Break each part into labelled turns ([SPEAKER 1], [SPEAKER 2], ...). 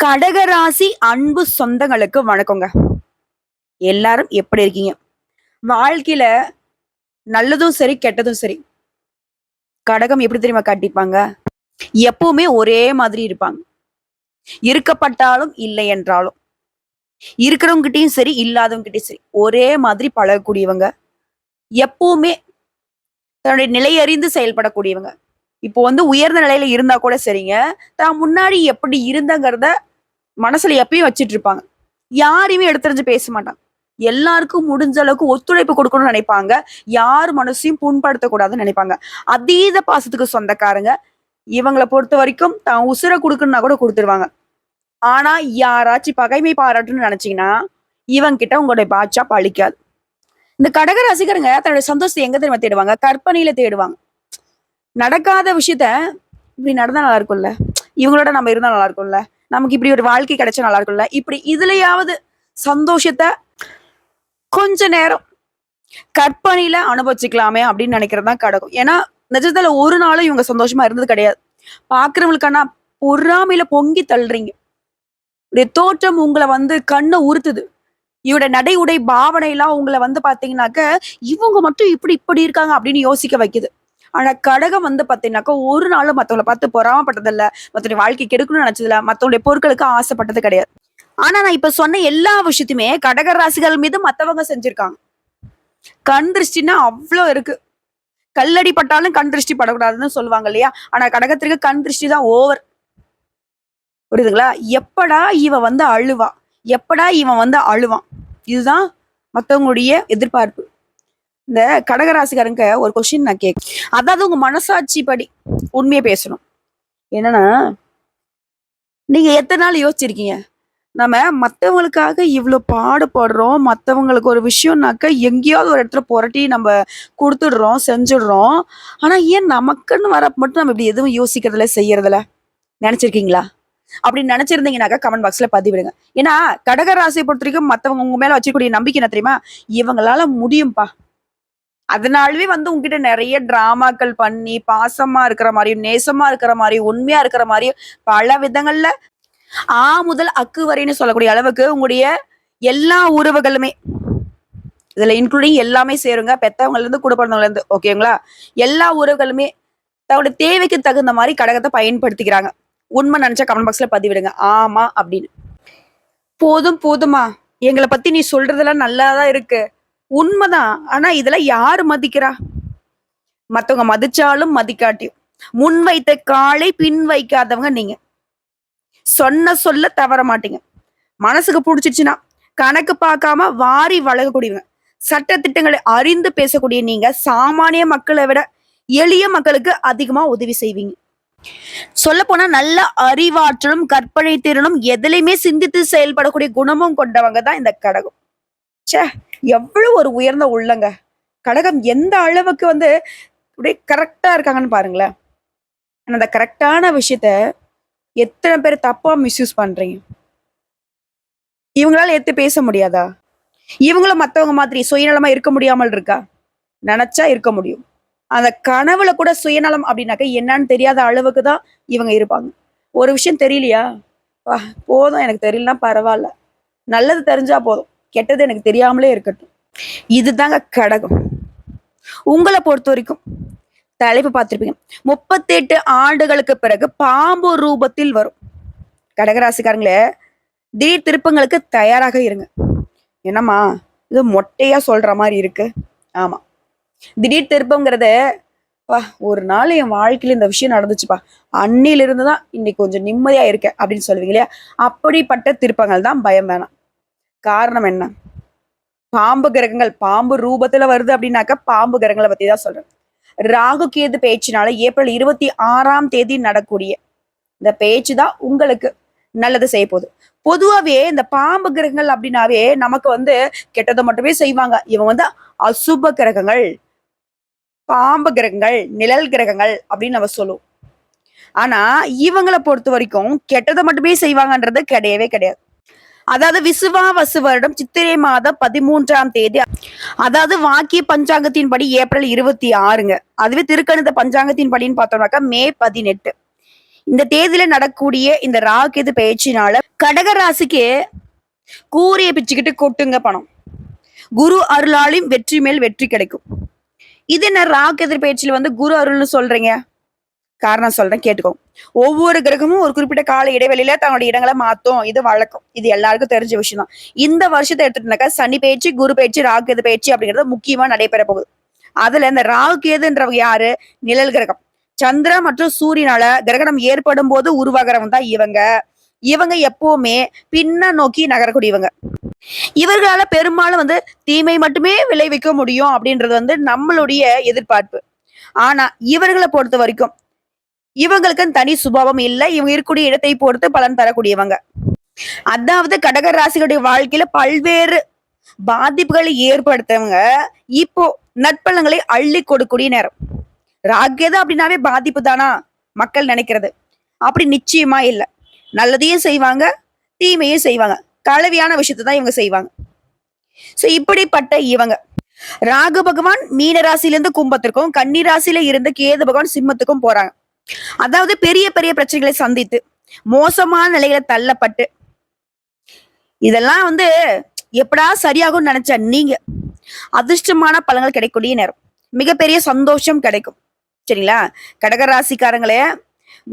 [SPEAKER 1] கடகராசி அன்பு சொந்தங்களுக்கு வணக்கங்க. எல்லாரும் எப்படி இருக்கீங்க? வாழ்க்கையில நல்லதும் சரி கெட்டதும் சரி. கடகம் எப்படி தெரியுமா காட்டிப்பாங்க? எப்பவுமே ஒரே மாதிரி இருப்பாங்க. இருக்கப்பட்டாலும் இல்லை என்றாலும். இருக்கிறவங்ககிட்டயும் சரி இல்லாதவங்ககிட்டயும் சரி ஒரே மாதிரி பழகக்கூடியவங்க. எப்பவுமே தன்னுடைய நிலையறிந்து செயல்படக்கூடியவங்க. இப்போ வந்து உயர்ந்த நிலையில இருந்தா கூட சரிங்க. தான் முன்னாடி எப்படி இருந்தங்கிறத மனசுல எப்பயும் வச்சுட்டு இருப்பாங்க. யாரையுமே எடுத்துரிஞ்சு பேச மாட்டாங்க. எல்லாருக்கும் முடிஞ்ச அளவுக்கு ஒத்துழைப்பு கொடுக்கணும்னு நினைப்பாங்க. யார் மனசையும் புண்படுத்தக்கூடாதுன்னு நினைப்பாங்க. அதீத பாசத்துக்கு சொந்தக்காரங்க. இவங்களை பொறுத்த வரைக்கும் தான் உசுரை கொடுக்கணும்னா கூட கொடுத்துருவாங்க. ஆனா யாராச்சும் பகைமை பாராட்டுன்னு நினைச்சீங்கன்னா இவங்க கிட்ட உங்களுடைய பாட்சா பழிக்காது. இந்த கடக ரசிகருங்க தன்னுடைய சந்தோஷத்தை எங்க தெரியுமா தேடுவாங்க? கற்பனையில தேடுவாங்க. நடக்காத விஷயத்த இப்படி நடந்தா நல்லா இருக்கும்ல? இவங்களோட நம்ம இருந்தா நல்லா இருக்கும்ல? நமக்கு இப்படி ஒரு வாழ்க்கை கிடைச்சா நல்லா இருக்கும்ல? இப்படி இதுலயாவது சந்தோஷத்தை கொஞ்ச நேரம் கற்பனையில அனுபவிச்சுக்கலாமே அப்படின்னு நினைக்கிறது தான் கிடக்கும் ஏன்னா நிஜத்துல ஒரு நாளும் இவங்க சந்தோஷமா இருந்தது கிடையாது. பாக்குறவங்களுக்கான பொறாமையில பொங்கி தள்ளுறீங்க. இப்படி தோற்றம் உங்களை வந்து கண்ணை உறுத்துது. இவட நடை உடை பாவனை எல்லாம் உங்களை வந்து பாத்தீங்கன்னாக்க இவங்க மட்டும் இப்படி இப்படி இருக்காங்க அப்படின்னு யோசிக்க வைக்குது. ஆனா கடகம் வந்து பாத்தீங்கன்னாக்கா ஒரு நாளும் மத்தவங்களை பார்த்து பொறாமப்பட்டதில்ல. மத்தவங்க வாழ்க்கை கெடுக்கணும்னு நினைச்சதில்ல. மத்தவங்களுடைய பொருட்களுக்கு ஆசைப்பட்டது கிடையாது. ஆனா நான் இப்ப சொன்ன எல்லா விஷயத்தையுமே கடக ராசிகள் மீது மத்தவங்க செஞ்சிருக்காங்க. கண் திருஷ்டின்னா அவ்வளோ இருக்கு. கல்லடி பட்டாலும் கண் திருஷ்டி படக்கூடாதுன்னு சொல்லுவாங்க இல்லையா? ஆனா கடகத்திற்கு கண் திருஷ்டி தான் ஓவர். புரியுதுங்களா? எப்படா இவன் வந்து அழுவா? எப்படா இவன் வந்து அழுவான்? இதுதான் மத்தவங்களுடைய எதிர்பார்ப்பு. இந்த கடகராசிக்காரங்க ஒரு கொஸ்டின் நான் கேட்க அதாவது உங்க மனசாட்சி படி உண்மையை பேசணும். என்னன்னா நீங்க எத்தனை நாள் யோசிச்சிருக்கீங்க? நம்ம மற்றவங்களுக்காக இவ்வளோ பாடுபடுறோம் மற்றவங்களுக்கு ஒரு விஷயம்னாக்க எங்கேயாவது ஒரு இடத்துல புரட்டி நம்ம கொடுத்துடுறோம் செஞ்சுடுறோம். ஆனால் ஏன் நமக்குன்னு வர மட்டும் நம்ம இப்படி எதுவும் யோசிக்கிறதுல செய்யறதில்ல? நினச்சிருக்கீங்களா? அப்படி நினைச்சிருந்தீங்கன்னாக்கா கமெண்ட் பாக்ஸ்ல பதிவிடுங்க. ஏன்னா கடக ராசியை பொறுத்த வரைக்கும் மற்றவங்க உங்க மேல வச்சிருக்கூடிய நம்பிக்கை என்ன தெரியுமா? இவங்களால முடியும்பா. அதனாலவே வந்து உங்ககிட்ட நிறைய டிராமாக்கள் பண்ணி பாசமா இருக்கிற மாதிரியும் நேசமா இருக்கிற மாதிரியும் உண்மையா இருக்கிற மாதிரியும் பல விதங்கள்ல ஆ முதல் அக்கு வரைன்னு சொல்லக்கூடிய அளவுக்கு உங்களுடைய எல்லா உறவுகளுமே இதுல இன்க்ளூடிங் எல்லாமே சேருங்க. பெத்தவங்கல இருந்து கூட பிறந்தவங்கல இருந்து ஓகேங்களா எல்லா உறவுகளுமே தன்னோட தேவைக்கு தகுந்த மாதிரி கடகத்தை பயன்படுத்திக்கிறாங்க. உண்மை நினைச்சா கமெண்ட் பாக்ஸ்ல பதிவிடுங்க. ஆமா அப்படின்னு. போதும் போதுமா. எங்களை பத்தி நீ சொல்றதெல்லாம் நல்லாதான் இருக்கு. உண்மைதான். ஆனா இதெல்லாம் யாரு மதிக்கிறா? மத்தவங்க மதிச்சாலும் மதிக்காட்டியும். முன் வைத்த காலை பின் வைக்காதவங்க நீங்க. சொன்ன சொல்ல தவற மாட்டீங்க. மனசுக்கு பிடிச்சிச்சுன்னா கணக்கு பார்க்காம வாரி வழங்கக்கூடியவங்க. சட்ட திட்டங்களை அறிந்து பேசக்கூடிய நீங்க சாமானிய மக்களை விட எளிய மக்களுக்கு அதிகமா உதவி செய்வீங்க. சொல்ல போனா நல்ல அறிவாற்றலும் கற்பனை திறனும் எதுலையுமே சிந்தித்து செயல்படக்கூடிய குணமும் கொண்டவங்க தான் இந்த கடகம் ச்சே எவ்வளவு ஒரு உயர்ந்த உள்ளங்க. கடகம் எந்த அளவுக்கு வந்து அப்படியே கரெக்டா இருக்காங்கன்னு பாருங்களேன். அந்த கரெக்டான விஷயத்த எத்தனை பேர் தப்பா மிஸ்யூஸ் பண்றீங்க? இவங்களால எடுத்து பேச முடியாதா? இவங்களும் மற்றவங்க மாதிரி சுயநலமா இருக்க முடியாமல் இருக்கா? நினைச்சா இருக்க முடியும். அந்த கனவுல கூட சுயநலம் அப்படின்னாக்க என்னன்னு தெரியாத அளவுக்கு தான் இவங்க இருப்பாங்க. ஒரு விஷயம் தெரியலையா? வா போதும். எனக்கு தெரியலனா பரவாயில்ல. நல்லது தெரிஞ்சா போதும். கெட்டது எனக்கு தெரியாமலே இருக்கட்டும். இதுதாங்க கடகம். உங்களை பொறுத்த வரைக்கும் தலைப்பு பார்த்திருப்பீங்க. முப்பத்தெட்டு ஆண்டுகளுக்கு பிறகு பாம்பு ரூபத்தில் வரும். கடகராசிக்காரங்களே திடீர் திருப்பங்களுக்கு தயாராக இருங்க. என்னம்மா இது மொட்டையா சொல்ற மாதிரி இருக்கு. ஆமா. திடீர் திருப்பங்கிறத பா ஒரு நாள் என் வாழ்க்கையில இந்த விஷயம் நடந்துச்சுப்பா. அன்னிலிருந்து தான் இன்னைக்கு கொஞ்சம் நிம்மதியா இருக்கேன் அப்படின்னு சொல்லுவீங்க இல்லையா? அப்படிப்பட்ட திருப்பங்கள் தான் பயம் வேணாம். காரணம் என்ன? பாம்பு கிரகங்கள் பாம்பு ரூபத்துல வருது அப்படின்னாக்க பாம்பு கிரகங்களை பத்தி தான் சொல்றேன். ராகு கேது பேச்சினால ஏப்ரல் இருபத்தி ஆறாம் தேதி நடக்கூடிய இந்த பேச்சு தான் உங்களுக்கு நல்லது செய்ய போகுது. பொதுவாகவே இந்த பாம்பு கிரகங்கள் அப்படின்னாவே நமக்கு வந்து கெட்டதை மட்டுமே செய்வாங்க. இவங்க வந்து அசுப கிரகங்கள் பாம்பு கிரகங்கள் நிழல் கிரகங்கள் அப்படின்னு நம்ம சொல்லுவோம். ஆனா இவங்களை பொறுத்த வரைக்கும் கெட்டதை மட்டுமே செய்வாங்கன்றது கிடையவே கிடையாது. அதாவது விசுவாவசு வருடம் சித்திரை மாதம் பதிமூன்றாம் தேதி. அதாவது வாக்கிய பஞ்சாங்கத்தின் படி ஏப்ரல் இருபத்தி ஆறுங்க. அதுவே திருக்கணித பஞ்சாங்கத்தின் படின்னு பார்த்தோம்னாக்கா மே பதினெட்டு. இந்த தேதியில நடக்கக்கூடிய இந்த ராகேது பயிற்சினால கடக ராசிக்கு கூரிய பிச்சுக்கிட்டு கொட்டுங்க பணம். குரு அருளாலும் வெற்றி மேல் வெற்றி கிடைக்கும். இது என்ன ராகேது பயிற்சியில வந்து குரு அருள்னு சொல்றீங்க? காரணம் சொல்றேன் கேட்டுக்கோ. ஒவ்வொரு கிரகமும் ஒரு குறிப்பிட்ட கால இடைவெளியில தன்னோட இடங்களை மாத்தும். இது வழக்கம். இது எல்லாருக்கும் தெரிஞ்ச விஷயம் தான் இந்த வருஷத்தை எடுத்துட்டாக்கா சனி பயிற்சி குரு பயிற்சி ராகுகேது பயிற்சி அப்படிங்கிறது முக்கியமா நடைபெற போகுது. அதுல இந்த ராகு கேதுன்றவங்க யாரு? நிழல் கிரகம். சந்திர மற்றும் சூரியனால கிரகணம் ஏற்படும் போது உருவாகிறவங்க தான் இவங்க. இவங்க எப்பவுமே பின்ன நோக்கி நகரக்கூடியவங்க. இவர்களால பெரும்பாலும் வந்து தீமை மட்டுமே விளைவிக்க முடியும் அப்படின்றது வந்து நம்மளுடைய எதிர்பார்ப்பு. ஆனா இவர்களை பொறுத்த வரைக்கும் இவங்களுக்கு தனி சுபாவம் இல்லை. இவங்க இருக்கக்கூடிய இடத்தை பொறுத்து பலன் தரக்கூடியவங்க. அதாவது கடக ராசிகளுடைய வாழ்க்கையில பல்வேறு பாதிப்புகளை ஏற்படுத்தவங்க இப்போ நற்பலங்களை அள்ளி கொடுக்கூடிய நேரம். ராகேது அப்படின்னாவே பாதிப்பு தானா? மக்கள் நினைக்கிறது. அப்படி நிச்சயமா இல்லை. நல்லதையும் செய்வாங்க தீமையும் செய்வாங்க. கலவையான விஷயத்தை தான் இவங்க செய்வாங்க. சோ இப்படிப்பட்ட இவங்க. ராகு பகவான் மீன ராசியிலிருந்து கும்பத்திற்கும் கன்னி ராசியில இருந்து கேது பகவான் சிம்மத்துக்கும் போறாங்க. அதாவது பெரிய பெரிய பிரச்சனைகளை சந்தித்து மோசமான நிலையில தள்ளப்பட்டு இதெல்லாம் வந்து எப்படா சரியாகும்னு நினைச்ச நீங்க அதிர்ஷ்டமான பலன்கள் கிடைக்கக்கூடிய நேரம். மிகப்பெரிய சந்தோஷம் கிடைக்கும். சரிங்களா? கடகராசிக்காரங்களே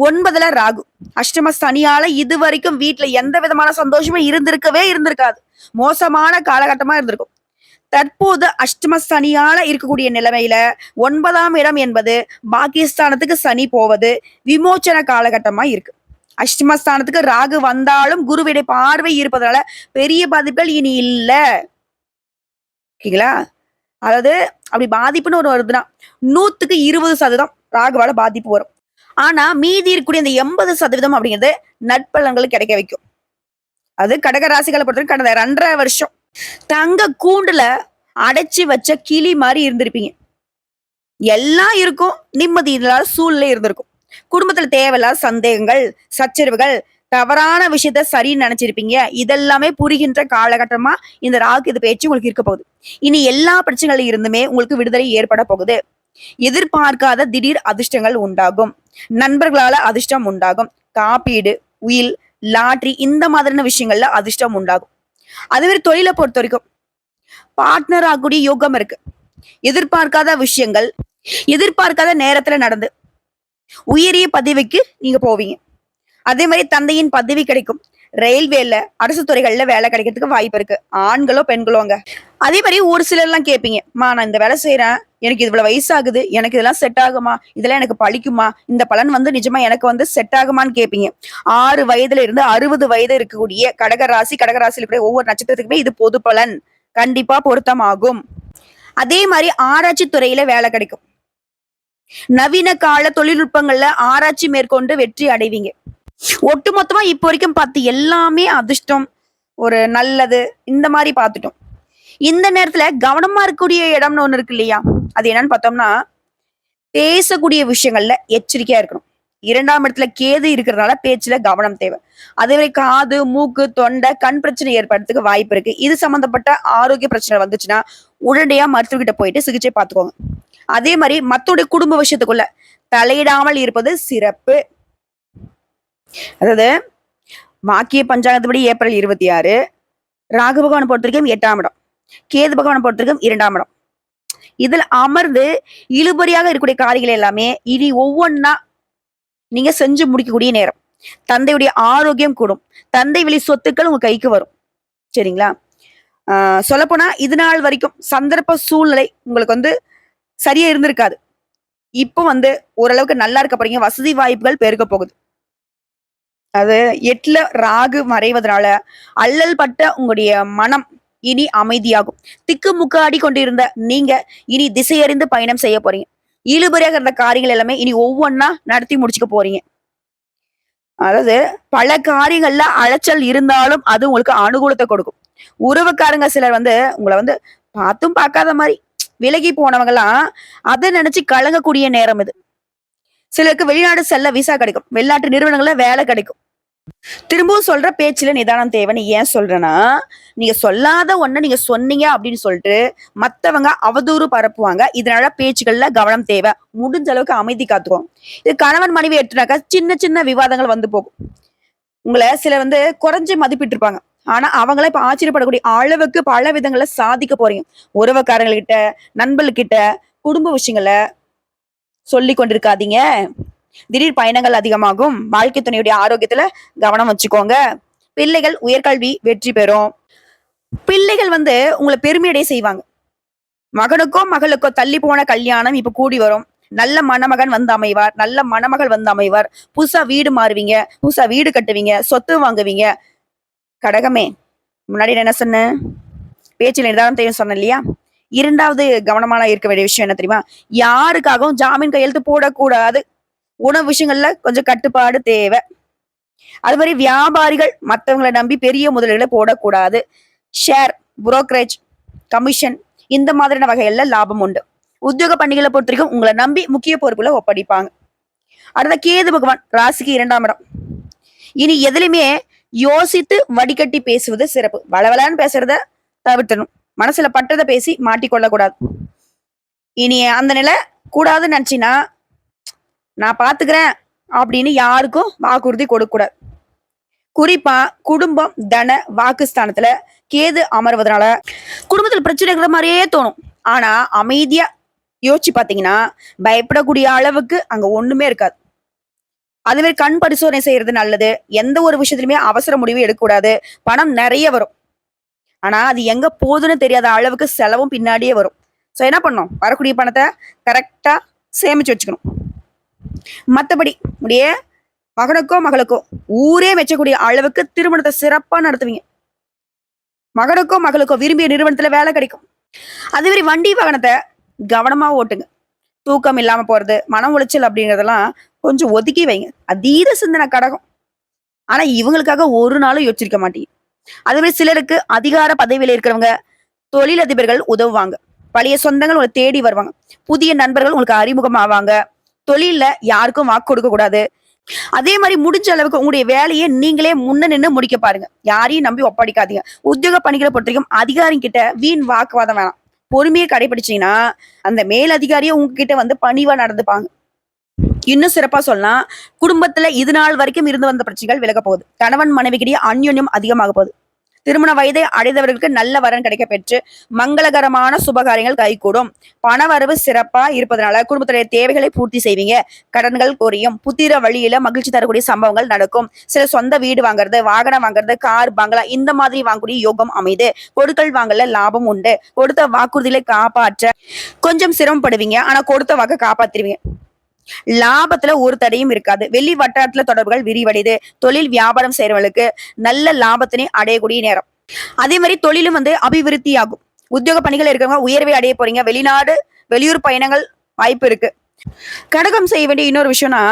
[SPEAKER 1] ஒன்பதுல ராகு. அஷ்டம சனியால இது வரைக்கும் வீட்டுல எந்த விதமான சந்தோஷமும் இருந்திருக்கவே இருந்திருக்காது. மோசமான காலகட்டமா இருந்திருக்கும். தற்போது அஷ்டம சனியால இருக்கக்கூடிய நிலைமையில ஒன்பதாம் இடம் என்பது பாகிஸ்தானத்துக்கு சனி போவது விமோச்சன காலகட்டமா இருக்கு. அஷ்டமஸ்தானத்துக்கு ராகு வந்தாலும் குருவிடைய பார்வை இருப்பதனால பெரிய பாதிப்புகள் இனி இல்ல. ஓகேங்களா? அதாவது அப்படி பாதிப்புன்னு ஒரு வருதுன்னா நூத்துக்கு இருபது சதவீதம் ராகுவால பாதிப்பு வரும். ஆனா மீதி இருக்கக்கூடிய இந்த எண்பது சதவீதம் அப்படிங்கிறது நட்பலன்கள் கிடைக்க வைக்கும். அது கடக ராசிகளை பொறுத்தவரைக்கும் கடந்த ரெண்டரை வருஷம் தங்க கூண்டுல அடைச்சி வச்ச கிளி மாதிரி இருந்திருப்பீங்க. எல்லாம் இருக்கும். நிம்மதி இல்லாத சூழ்நிலை இருந்திருக்கும். குடும்பத்துல தேவையில்லாத சந்தேகங்கள் சச்சரவுகள் தவறான விஷயத்த சரின்னு நினைச்சிருப்பீங்க. இதெல்லாமே புரிகின்ற காலகட்டமா இந்த ராகு இது பேச்சு உங்களுக்கு இருக்க போகுது. இனி எல்லா பிரச்சனைகள் இருந்துமே உங்களுக்கு விடுதலை ஏற்பட போகுது. எதிர்பார்க்காத திடீர் அதிர்ஷ்டங்கள் உண்டாகும். நண்பர்களால அதிர்ஷ்டம் உண்டாகும். காப்பீடு உயில் லாட்ரி இந்த மாதிரியான விஷயங்கள்ல அதிர்ஷ்டம் உண்டாகும். அதுவே தொழிலை பொறுத்த வரைக்கும். பார்ட்னர் ஆகக்கூடிய யோகம் இருக்கு. எதிர்பார்க்காத விஷயங்கள் எதிர்பார்க்காத நேரத்துல நடந்து உயரிய பதவிக்கு நீங்க போவீங்க. அதே மாதிரி தந்தையின் பதவி கிடைக்கும். ரயில்வேல அரசு துறைகள்ல வேலை கிடைக்கிறதுக்கு வாய்ப்பு இருக்கு. ஆண்களோ பெண்களோங்க அதே மாதிரி ஒரு சிலர் எல்லாம் கேட்பீங்க மா நான் இந்த வேலை செய்யறேன் எனக்கு இவ்வளவு வயசாகுது. எனக்கு இதெல்லாம் செட் ஆகுமா? இதெல்லாம் எனக்கு பழிக்குமா? இந்த பலன் வந்து நிஜமா எனக்கு வந்து செட் ஆகுமான்னு கேட்பீங்க ஆறு வயதுல இருந்து அறுபது வயது இருக்கக்கூடிய கடக ராசி கடக ஒவ்வொரு நட்சத்திரத்துக்குமே இது பொது பலன். கண்டிப்பா பொருத்தமாகும். அதே மாதிரி ஆராய்ச்சி துறையில வேலை கிடைக்கும். நவீன கால தொழில்நுட்பங்கள்ல ஆராய்ச்சி மேற்கொண்டு வெற்றி அடைவீங்க. ஒட்டுமொத்தமா இப்போ வரைக்கும் பார்த்து எல்லாமே அதிர்ஷ்டம். ஒரு நல்லது இந்த மாதிரி பார்த்துட்டோம். இந்த நேரத்துல கவனமா இருக்கக்கூடிய இடம்னு ஒண்ணு இருக்கு இல்லையா? அது என்னன்னு பார்த்தோம்னா பேசக்கூடிய விஷயங்கள்ல எச்சரிக்கையா இருக்கணும். இரண்டாம் இடத்துல கேது இருக்கிறதுனால பேச்சுல கவனம் தேவை. அதே மாதிரி காது மூக்கு தொண்டை கண் பிரச்சனை ஏற்படுறதுக்கு வாய்ப்பு இருக்கு. இது சம்பந்தப்பட்ட ஆரோக்கிய பிரச்சனை வந்துச்சுன்னா உடனடியா மருத்துவர்கிட்ட போயிட்டு சிகிச்சை பார்த்துக்கோங்க. அதே மாதிரி மத்தோடைய குடும்ப விஷயத்துக்குள்ள தலையிடாமல் இருப்பது சிறப்பு. அதாவது வாக்கிய பஞ்சாங்கத்துப்படி ஏப்ரல் இருபத்தி ஆறு ராகு பகவானை பொறுத்த வரைக்கும் எட்டாம் இடம். கேது பகவானை பொறுத்த வரைக்கும் இரண்டாம் இடம். இதுல அமர்ந்து இழுபறியாக இருக்கக்கூடிய காரியங்கள் எல்லாமே இனி ஒவ்வொன்னா நீங்க செஞ்சு முடிக்கக்கூடிய நேரம். தந்தையுடைய ஆரோக்கியம் கூடும். தந்தை வழி சொத்துக்கள் உங்க கைக்கு வரும். சரிங்களா? ஆஹ் சொல்லப்போனா இது நாள் வரைக்கும் சந்தர்ப்ப சூழ்நிலை உங்களுக்கு வந்து சரியா இருந்திருக்காது. இப்போ வந்து ஓரளவுக்கு நல்லா இருக்க போறீங்க. வசதி வாய்ப்புகள் பெருக்க போகுது. அது எட்டுல ராகு மறைவதனால அல்லல் பட்ட உங்களுடைய மனம் இனி அமைதியாகும். திக்கு முக்காடி கொண்டிருந்த நீங்க இனி திசையறிந்து பயணம் செய்ய போறீங்க. இழுபறியாக இருந்த காரியங்கள் எல்லாமே இனி ஒவ்வொன்னா நடத்தி முடிச்சுக்க போறீங்க. அதாவது பல காரியங்கள்ல அலைச்சல் இருந்தாலும் அது உங்களுக்கு அனுகூலத்தை கொடுக்கும். உறவுக்காரங்க சிலர் வந்து உங்களை வந்து பார்த்தும் பார்க்காத மாதிரி விலகி போனவங்கலாம் அதை நினைச்சு கலங்கக்கூடிய நேரம் இது. சிலருக்கு வெளிநாடு செல்ல விசா கிடைக்கும். வெளிநாட்டு நிறுவனங்கள்ல வேலை கிடைக்கும். திரும்பவும் சொல்ற பேச்சுல நிதானம் தேவைன்னு ஏன் சொல்றேன்னா நீங்க சொல்லாத ஒண்ணு நீங்க சொன்னீங்க அப்படின்னு சொல்லிட்டு மத்தவங்க அவதூறு பரப்புவாங்க. இதனால பேச்சுகள்ல கவனம் தேவை. முடிஞ்ச அளவுக்கு அமைதி காத்துக்கும் இது கணவன் மனைவி எடுத்துனாக்கா சின்ன சின்ன விவாதங்கள் வந்து போகும். உங்களை சில வந்து குறைஞ்சு மதிப்பிட்டு இருப்பாங்க ஆனா அவங்கள இப்ப ஆச்சரியப்படக்கூடிய அளவுக்கு பல விதங்களை சாதிக்க போறீங்க. உறவுக்காரங்கள்கிட்ட நண்பர்கள்கிட்ட குடும்ப விஷயங்களை சொல்லி கொண்டிருக்காதீங்க. திடீர் பயணங்கள் அதிகமாகும். வாழ்க்கை துணையுடைய ஆரோக்கியத்துல கவனம் வச்சுக்கோங்க. பிள்ளைகள் உயர்கல்வி வெற்றி பெறும். பிள்ளைகள் வந்து உங்களை பெருமையடைய செய்வாங்க. மகனுக்கோ மகளுக்கோ தள்ளி போன கல்யாணம் இப்ப கூடி வரும். நல்ல மணமகன் வந்து அமைவார். நல்ல மணமகள் வந்து அமைவார். புதுசா வீடு மாறுவீங்க. புதுசா வீடு கட்டுவீங்க. சொத்து வாங்குவீங்க. கடகமே முன்னாடி என்ன சொன்னேன்? பேச்சில் நிதானம் தெரியும் சொன்னேன் இல்லையா? இரண்டாவது கவனமான இருக்க வேண்டிய விஷயம் என்ன தெரியுமா? யாருக்காகவும் ஜாமீன் கையெழுத்து போடக்கூடாது. உணவு விஷயங்கள்ல கொஞ்சம் கட்டுப்பாடு தேவை. அது மாதிரி வியாபாரிகள் மற்றவங்களை நம்பி பெரிய முதலீடுகளை போடக்கூடாது. ஷேர் புரோக்கரேஜ் கமிஷன் இந்த மாதிரியான வகைகள்ல லாபம் உண்டு. உத்தியோக பணிகளை பொறுத்த வரைக்கும் உங்களை நம்பி முக்கிய பொறுப்புகளை ஒப்படைப்பாங்க. அடுத்த கேது பகவான் ராசிக்கு இரண்டாம் இடம். இனி எதுலையுமே யோசித்து வடிகட்டி பேசுவது சிறப்பு. வளவலான்னு பேசுறத தவிர்த்தணும். மனசுல பட்டதை பேசி மாட்டிக்கொள்ளக்கூடாது. இனி அந்த நிலை கூடாது நினைச்சினா நான் பாத்துக்கிறேன் அப்படின்னு யாருக்கும் வாக்குறுதி கொடுக்க கூடாது குறிப்பா குடும்பம் தன வாக்குஸ்தானத்துல கேது அமர்வதனால குடும்பத்துல பிரச்சனை இருக்கிற மாதிரியே தோணும். ஆனா அமைதியா யோசிச்சு பாத்தீங்கன்னா பயப்படக்கூடிய அளவுக்கு அங்க ஒண்ணுமே இருக்காது. அதுவே கண் பரிசோதனை செய்யறது நல்லது. எந்த ஒரு விஷயத்திலுமே அவசர முடிவு எடுக்கக்கூடாது. பணம் நிறைய வரும். ஆனா அது எங்க போகுதுன்னு தெரியாத அளவுக்கு செலவும் பின்னாடியே வரும். ஸோ என்ன பண்ணோம் வரக்கூடிய பணத்தை கரெக்டா சேமிச்சு வச்சுக்கணும். மற்றபடி உடைய மகனுக்கோ மகளுக்கோ ஊரே வச்சக்கூடிய அளவுக்கு திருமணத்தை சிறப்பா நடத்துவீங்க. மகனுக்கோ மகளுக்கோ விரும்பிய நிறுவனத்துல வேலை கிடைக்கும். அதே மாதிரி வண்டி வாகனத்தை கவனமா ஓட்டுங்க. தூக்கம் இல்லாம போறது மன உளைச்சல் அப்படிங்கிறதெல்லாம் கொஞ்சம் ஒதுக்கி வைங்க. அதீத சிந்தனை கடகம். ஆனா இவங்களுக்காக ஒரு நாளும் யோசிச்சிருக்க மாட்டீங்க. அதே மாதிரி சிலருக்கு அதிகார பதவியில இருக்கிறவங்க தொழிலதிபர்கள் உதவுவாங்க. பழைய சொந்தங்கள் உங்களை தேடி வருவாங்க. புதிய நண்பர்கள் உங்களுக்கு அறிமுகம் ஆவாங்க தொழில யாருக்கும் வாக்கு கொடுக்க கூடாது. அதே மாதிரி முடிஞ்ச அளவுக்கு உங்களுடைய வேலையை நீங்களே முன்ன நின்று முடிக்க பாருங்க. யாரையும் நம்பி ஒப்படைக்காதீங்க. உத்தியோக பணிகளை பொறுத்த வரைக்கும் அதிகாரி கிட்ட வீண் வாக்குவாதம் வேணாம். பொறுமையை கடைபிடிச்சீங்கன்னா அந்த மேல் அதிகாரியே உங்ககிட்ட வந்து பணிவா நடந்துப்பாங்க. இன்னும் சிறப்பா சொல்லலாம் குடும்பத்துல இது நாள் வரைக்கும் இருந்து வந்த பிரச்சனைகள் விலக போகுது. கணவன் மனைவிக்கிடையே அந்யோன்யம் அதிகமாக போகுது. திருமண வயதை அடைந்தவர்களுக்கு நல்ல வரன் கிடைக்க பெற்று மங்களகரமான சுபகாரியங்கள் கைகூடும். பணவரவு சிறப்பா இருப்பதனால குடும்பத்துடைய தேவைகளை பூர்த்தி செய்வீங்க. கடன்கள் குறையும். புத்திர வழியில மகிழ்ச்சி தரக்கூடிய சம்பவங்கள் நடக்கும். சில சொந்த வீடு வாங்குறது வாகனம் வாங்குறது கார் பங்களா இந்த மாதிரி வாங்கக்கூடிய யோகம் அமைது. கொடுக்கல் வாங்கல லாபம் உண்டு. கொடுத்த வாக்குறுதிகளை காப்பாற்ற கொஞ்சம் சிரமப்படுவீங்க. ஆனா கொடுத்த வாக்க காப்பாத்திருவீங்க. லாபத்துல ஒரு தடையும் இருக்காது. வெளி வட்டாரத்துல தொடர்புகள் விரிவடையுது. தொழில் வியாபாரம் செய்யறவங்களுக்கு நல்ல லாபத்தினை அடையக்கூடிய நேரம். அதே மாதிரி தொழிலும் வந்து அபிவிருத்தி ஆகும் உத்தியோக பணிகள் இருக்கிறவங்க உயர்வை அடைய போறீங்க. வெளிநாடு வெளியூர் பயணங்கள் வாய்ப்பு இருக்கு. கடகம் செய்ய வேண்டிய இன்னொரு விஷயம்னா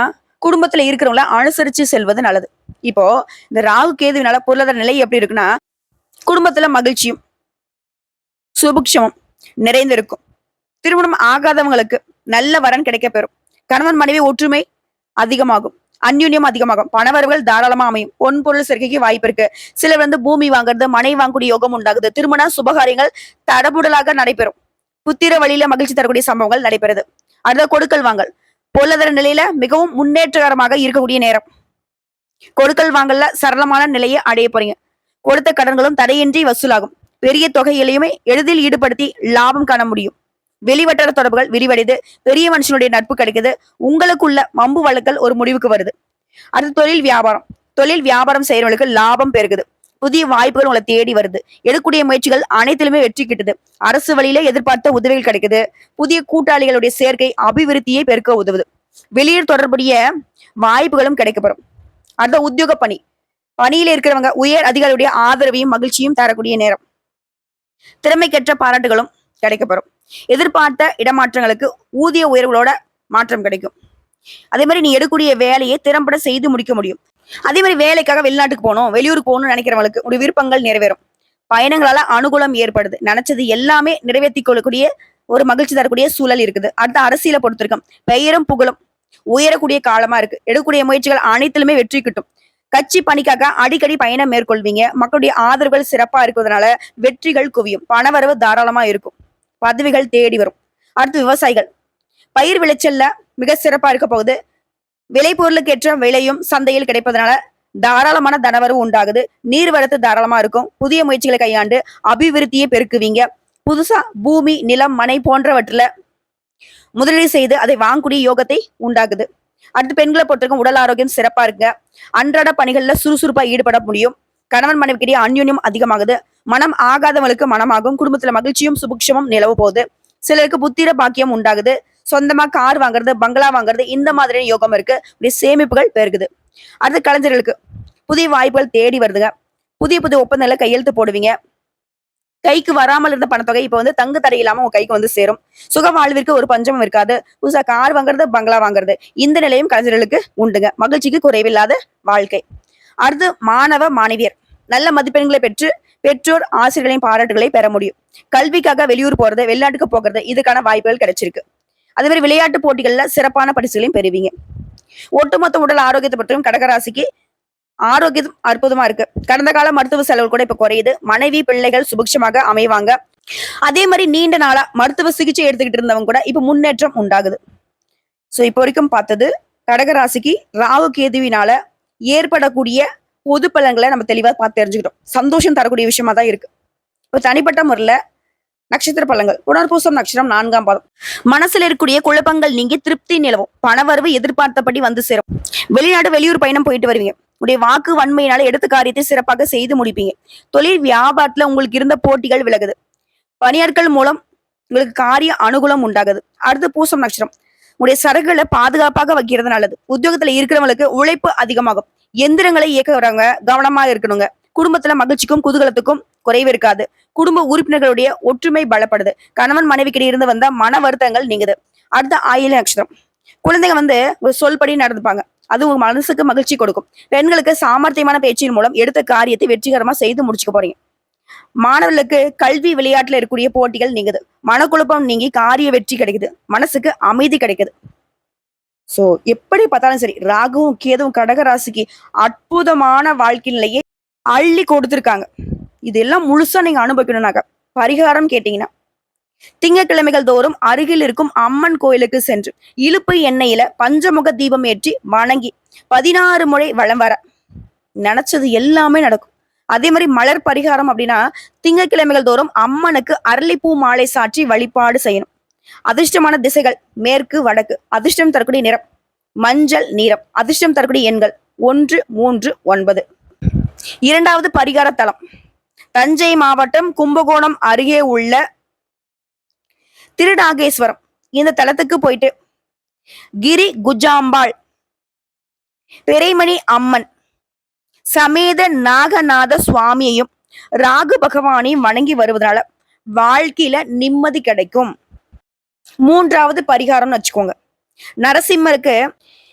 [SPEAKER 1] குடும்பத்துல இருக்கிறவங்கள அனுசரிச்சு செல்வது நல்லது. இப்போ இந்த ராகு கேதுவினால பொருளாதார நிலை எப்படி இருக்குன்னா குடும்பத்துல மகிழ்ச்சியும் சுபுக்ஷமும் நிறைந்திருக்கும். திருமணம் ஆகாதவங்களுக்கு நல்ல வரன் கிடைக்க பெறும் கணவன் மனைவி ஒற்றுமை அதிகமாகும். அந்யுன்யம் அதிகமாகும். பணவரவுகள் தாராளமா அமையும். பொன் பொருள் சேர்க்கைக்கு வாய்ப்பு இருக்கு. சிலர் வந்து பூமி வாங்குறது மனை வாங்கக்கூடிய யோகம் உண்டாகுது. திருமண சுபகாரியங்கள் தடபுடலாக நடைபெறும். புத்திர வழியில மகிழ்ச்சி தரக்கூடிய சம்பவங்கள் நடைபெறுது. அடுத்த கொடுக்கல் வாங்கல். பொருளாதார நிலையில மிகவும் முன்னேற்றகரமாக இருக்கக்கூடிய நேரம். கொடுக்கல் வாங்கல்ல சரளமான நிலையை அடைய போறீங்க. கொடுத்த கடன்களும் தடையின்றி வசூலாகும். பெரிய தொகைகளையுமே எளிதில் ஈடுபடுத்தி லாபம் காண முடியும். வெளிவட்டார தொடர்புகள் விரிவடைது பெரிய மனுஷனுடைய நட்பு கிடைக்குது. உங்களுக்குள்ள மம்பு வழக்கல் ஒரு முடிவுக்கு வருது. அடுத்து தொழில் வியாபாரம். தொழில் வியாபாரம் செய்யறவங்களுக்கு லாபம் பெருகுது. புதிய வாய்ப்புகள் உங்களை தேடி வருது. எடுக்கூடிய முயற்சிகள் அனைத்திலுமே வெற்றி கிட்டுது. அரசு வழியில எதிர்பார்த்த உதவிகள் கிடைக்குது. புதிய கூட்டாளிகளுடைய சேர்க்கை அபிவிருத்தியை பெருக்க உதவுது. வெளியூர் தொடர்புடைய வாய்ப்புகளும் கிடைக்கப்பெறும். அடுத்த உத்தியோக பணி. பணியில இருக்கிறவங்க உயர் அதிகாரியுடைய ஆதரவையும் மகிழ்ச்சியும் தரக்கூடிய நேரம். திறமைக்கேற்ற பாராட்டுகளும் கிடைக்கப்பெறும் எதிர்பார்த்த இடமாற்றங்களுக்கு ஊதிய உயர்வுகளோட மாற்றம் கிடைக்கும். அதே மாதிரி நீ எடுக்கக்கூடிய வேலையை திறம்பட செய்து முடிக்க முடியும். அதே மாதிரி வேலைக்காக வெளிநாட்டுக்கு போகணும் வெளியூருக்கு போகணும்னு நினைக்கிறவங்களுக்கு ஒரு விருப்பங்கள் நிறைவேறும். பயணங்களால அனுகூலம் ஏற்படுது. நினைச்சது எல்லாமே நிறைவேற்றி கொள்ளக்கூடிய ஒரு மகிழ்ச்சி தரக்கூடிய சூழல் இருக்குது. அடுத்த அரசியலை பொறுத்திருக்கும். பெயரும் புகழும். உயரக்கூடிய காலமா இருக்கு. எடுக்கக்கூடிய முயற்சிகள் அனைத்திலுமே வெற்றி கிட்டும். கட்சி பணிக்காக அடிக்கடி பயணம் மேற்கொள்வீங்க. மக்களுடைய ஆதரவுகள் சிறப்பா இருக்கிறதுனால வெற்றிகள் குவியும். பணவரவு தாராளமா இருக்கும். பதவிகள் தேடி வரும். அடுத்து விவசாயிகள். பயிர் விளைச்சல்ல மிக சிறப்பா இருக்க போகுது. விளைபொருளுக்கு ஏற்ற விலையும் சந்தையில் கிடைப்பதனால தாராளமான தனவரவு உண்டாகுது. நீர்வரத்து தாராளமா இருக்கும். புதிய முயற்சிகளை கையாண்டு அபிவிருத்தியை பெருக்குவீங்க. புதுசா பூமி நிலம் மனை போன்றவற்றில முதலீடு செய்து அதை வாங்கக்கூடிய யோகத்தை உண்டாகுது. அடுத்து பெண்களை பொறுத்திருக்கும் உடல் ஆரோக்கியம் சிறப்பா இருக்குங்க அன்றாட பணிகள்ல சுறுசுறுப்பா ஈடுபட முடியும். கணவன் மனைவிக்கிடையே அந்யூன்யம் அதிகமாகுது. மனம் ஆகாதவங்களுக்கு மனமாகும் குடும்பத்துல மகிழ்ச்சியும் சுபிக்ஷமும் நிலவு போகுது. சிலருக்கு புத்திர பாக்கியம் உண்டாகுது. சொந்தமா கார் வாங்குறது பங்களா வாங்குறது இந்த மாதிரியான யோகம் இருக்கு. இப்படி சேமிப்புகள் பெருகுது. அடுத்து கலைஞர்களுக்கு புதிய வாய்ப்புகள் தேடி வருதுங்க. புதிய புதிய ஒப்பந்தங்களை கையெழுத்து போடுவீங்க. கைக்கு வராமல் இருந்த பணத்தொகை இப்ப வந்து தங்கு தடை இல்லாம உங்க கைக்கு வந்து சேரும். சுக வாழ்விற்கு ஒரு பஞ்சமும் இருக்காது. புதுசா கார் வாங்குறது பங்களா வாங்குறது இந்த நிலையும் கலைஞர்களுக்கு உண்டுங்க. மகிழ்ச்சிக்கு குறைவில்லாத வாழ்க்கை. அடுத்து மாணவ மாணவியர். நல்ல மதிப்பெண்களை பெற்று பெற்றோர் ஆசிரியர்களின் பாராட்டுகளை பெற முடியும். கல்விக்காக வெளியூர் போறது வெளிநாட்டுக்கு போகிறது இதுக்கான வாய்ப்புகள் கிடைச்சிருக்கு. அதே மாதிரி விளையாட்டு போட்டிகள்ல சிறப்பான பரிசுகளையும் பெறுவீங்க. ஒட்டுமொத்த உடல் ஆரோக்கியத்தை பற்றியும் கடகராசிக்கு ஆரோக்கியம் அற்புதமா இருக்கு. கடந்த கால மருத்துவ செலவு கூட இப்ப குறையுது. மனைவி பிள்ளைகள் சுபிக்ஷமாக அமைவாங்க. அதே மாதிரி நீண்ட நாளா மருத்துவ சிகிச்சை எடுத்துக்கிட்டு இருந்தவங்க கூட இப்ப முன்னேற்றம் உண்டாகுது. சோ இப்போ வரைக்கும் பார்த்தது கடகராசிக்கு ராகு கேதுவினால ஏற்படக்கூடிய பொது பலன்களை நம்ம தெளிவா பார்த்து தெரிஞ்சுக்கிட்டோம். சந்தோஷம் தரக்கூடிய விஷயமா தான் இருக்கு. இப்போ தனிப்பட்ட முறையில நட்சத்திர பலன்கள். புனர்பூசம் நட்சத்திரம் நான்காம் பாதம். மனசுல இருக்கக்கூடிய குழப்பங்கள் நீங்க திருப்தி நிலவும். பணவரவு எதிர்பார்த்தபடி வந்து சேரும். வெளிநாடு வெளியூர் பயணம் போயிட்டு வருவீங்க. உடைய வாக்கு வன்மையினால எடுத்த காரியத்தை சிறப்பாக செய்து முடிப்பீங்க. தொழில் வியாபாரத்துல உங்களுக்கு இருந்த போட்டிகள் விலகுது. பணியாட்கள் மூலம் உங்களுக்கு காரிய அனுகூலம் உண்டாகுது. அடுத்து பூசம் நட்சத்திரம். உடைய சரகுகளை பாதுகாப்பாக வைக்கிறது நல்லது. உத்தியோகத்துல இருக்கிறவங்களுக்கு உழைப்பு அதிகமாகும். எந்திரங்களை இயக்க வராங்க கவனமா இருக்கணுங்க. குடும்பத்துல மகிழ்ச்சிக்கும் குதூகலத்துக்கும் குறைவு இருக்காது. குடும்ப உறுப்பினர்களுடைய ஒற்றுமை பலப்படுது. கணவன் மனைவிக்கிட்ட இருந்து வந்த மன வருத்தங்கள் நீங்குது. அடுத்த ஆயில நட்சத்திரம். குழந்தைங்க வந்து ஒரு சொல்படி நடந்துப்பாங்க. அது உங்க மனசுக்கு மகிழ்ச்சி கொடுக்கும். பெண்களுக்கு சாமர்த்தியமான பேச்சின் மூலம் எடுத்த காரியத்தை வெற்றிகரமா செய்து முடிச்சுக்க போறீங்க. மாணவர்களுக்கு கல்வி விளையாட்டுல இருக்கக்கூடிய போட்டிகள் நீங்குது. மனக்குழப்பம் நீங்கி காரிய வெற்றி கிடைக்குது. மனசுக்கு அமைதி கிடைக்குது. சோ எப்படி பார்த்தாலும் சரி ராகுவும் கேதுவும் கடகராசிக்கு அற்புதமான வாழ்க்கை நிலையை அள்ளி கொடுத்துருக்காங்க. இதெல்லாம் முழுசா நீங்க அனுபவிக்கணும்னாக்க பரிகாரம் கேட்டீங்கன்னா திங்கட்கிழமைகள் தோறும் அருகில் இருக்கும் அம்மன் கோயிலுக்கு சென்று இழுப்பு எண்ணெயில பஞ்சமுக தீபம் ஏற்றி வணங்கி பதினாறு முறை வளம் வர. நினைச்சது எல்லாமே நடக்கும். அதே மாதிரி மலர் பரிகாரம் அப்படின்னா திங்கட்கிழமைகள் தோறும் அம்மனுக்கு அரளிப்பூ மாலை சாற்றி வழிபாடு செய்யணும். அதிர்ஷ்டமான திசைகள் மேற்கு வடக்கு. அதிர்ஷ்டம் தரக்கூடிய நிறம் மஞ்சள் நிறம். அதிர்ஷ்டம் தரக்கூடிய எண்கள் ஒன்று மூன்று ஒன்பது. இரண்டாவது பரிகார தலம். தஞ்சை மாவட்டம் கும்பகோணம் அருகே உள்ள திருநாகேஸ்வரம். இந்த தலத்துக்கு போயிட்டு கிரி குஜாம்பாள் பெரைமணி அம்மன் சமேத நாகநாத சுவாமியையும் ராகு பகவானையும் வணங்கி வருவதனால வாழ்க்கையில நிம்மதி கிடைக்கும். மூன்றாவது பரிகாரம்னு வச்சுக்கோங்க. நரசிம்மருக்கு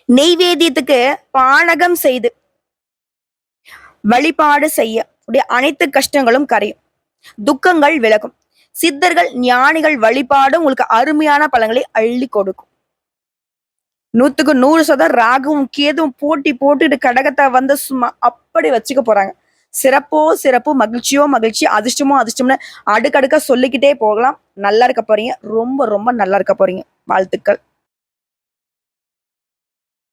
[SPEAKER 1] நெய்வேத்தியத்துக்கு பானகம் செய்து வழிபாடு செய்ய உடைய அனைத்து கஷ்டங்களும் கரையும். துக்கங்கள் விலகும். சித்தர்கள் ஞானிகள் வழிபாடும் உங்களுக்கு அருமையான பலங்களை அள்ளி கொடுக்கும். நூத்துக்கு நூறு சதம் ராகுவும் கேதுவும் போட்டி போட்டுட்டு கடகத்தை வந்து சும்மா அப்படி வச்சுக்க போறாங்க. சிறப்போ சிறப்பு மகிழ்ச்சியோ மகிழ்ச்சி அதிர்ஷ்டமோ அதிர்ஷ்டம்னு அடுக்கடுக்க சொல்லிக்கிட்டே போகலாம். நல்லா இருக்க போறீங்க. ரொம்ப ரொம்ப நல்லா இருக்க போறீங்க. வாழ்த்துக்கள்.